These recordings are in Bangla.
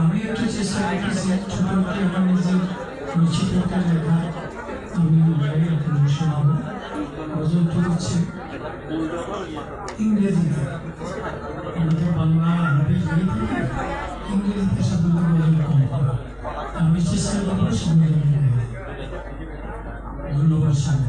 আমি একটু চেষ্টা করতেছি, ছোট একটি আমার নিজের রুচি লেখা। আমি লাইভ আপনাদের শোনাবো গজলটি হচ্ছে ইংরেজিতে আমাদের বাংলা, আরবি ইংরেজিতে সাধারণত আমি চেষ্টা করব সামনে ধন্যবাদ সামনে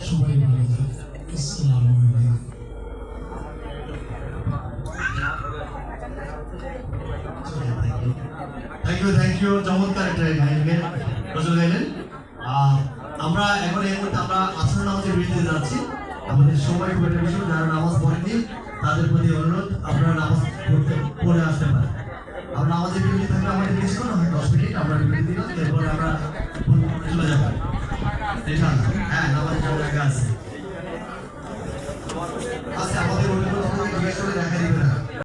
সবাই ভালো থাকবেন আসসালামু আলাইকুম থ্যাংক ইউ থ্যাংক ইউ চমৎকার একটা গাইবেন নজর গাইলেন আহ, আমরা এখন এই মুহূর্তে আমরা আসর নামাজের বিরতিতে যাচ্ছি। আমাদের সময় খুব একটা বিষয় যারা নামাজ পড়েনি